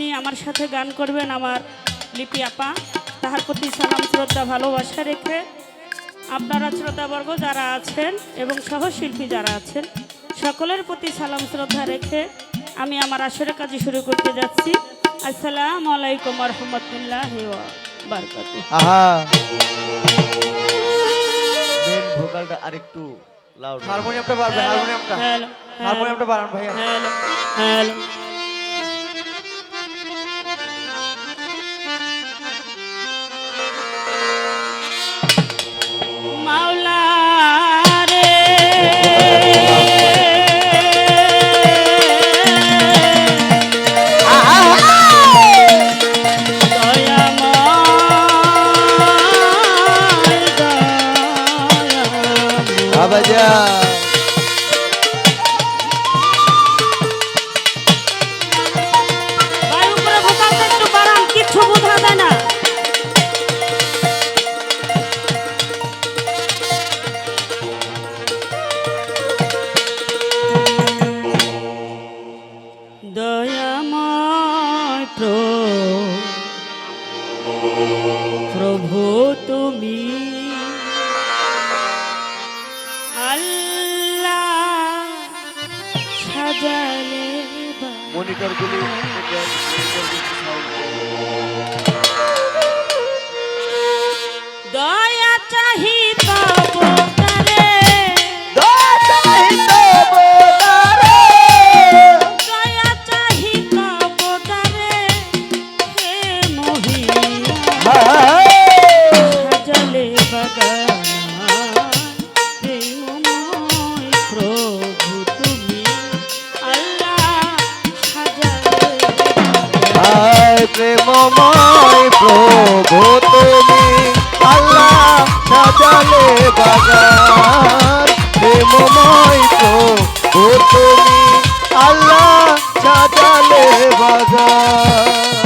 তিনি আমার সাথে গান করবেন আমার লিপি আপা। তাহার প্রতি সালাম শ্রদ্ধা ভালোবাসা রেখে আপনারা শ্রোতাবর্গ যারা আছেন এবং সহশিল্পী যারা আছেন সকলের প্রতি সালাম শ্রদ্ধা রেখে আমি আমার আসরের কাজে শুরু করতে যাচ্ছি। আসসালামু আলাইকুম রহমতুল্লাহ বারকাত ভোকালটা আরেকটু লাউড হারমোনিয়ামটা বাড়বে হারমোনিয়ামটা হারমোনিয়ামটা বাড়ান ভাইয়া। Hello hello. সাজালে বা মনিটর গুলি দয়া চাহিত তুমি আল্লাহ সাজালে বাগান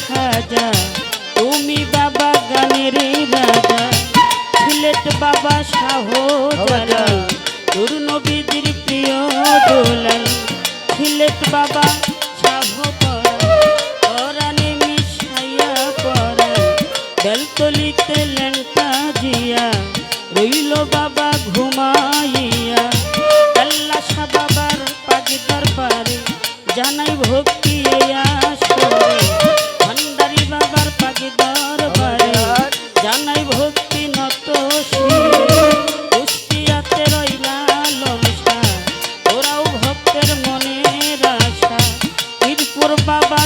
খাজা তুমি বাবা গানের রাজা সিলেট বাবা শাহ জালা তোর নবীদের প্রিয় দোলাল ফিলেট বাবা শাহ পরানে মিশাইয়া পরা বেলতলিতে ল্যাংটা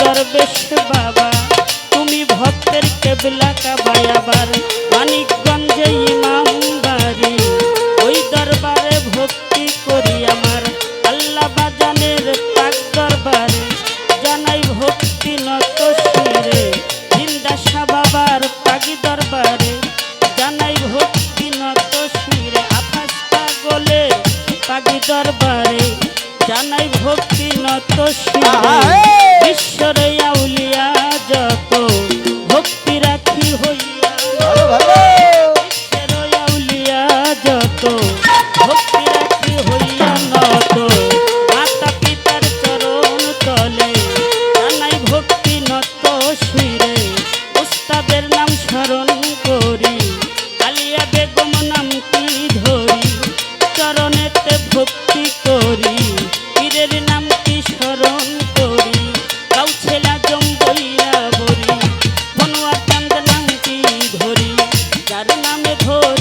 দরবেশ বাবা। তুমি ভক্তের কেবলা কাবাই আবার। মানিকগঞ্জে ইমাম ওই দরবারে ভক্তি করি আমার। আল্লাহ বাজানের পাক দরবারে। জানাই ভক্তি নত সুরে জিন্দাসা বাবার পাগি দরবারে। জানাই ভক্তি নত সুরে আফাস পাগলে পাগি দরবারে। জানাই ভক্তি নত সুরে ঈশ্বরে নামে ধরে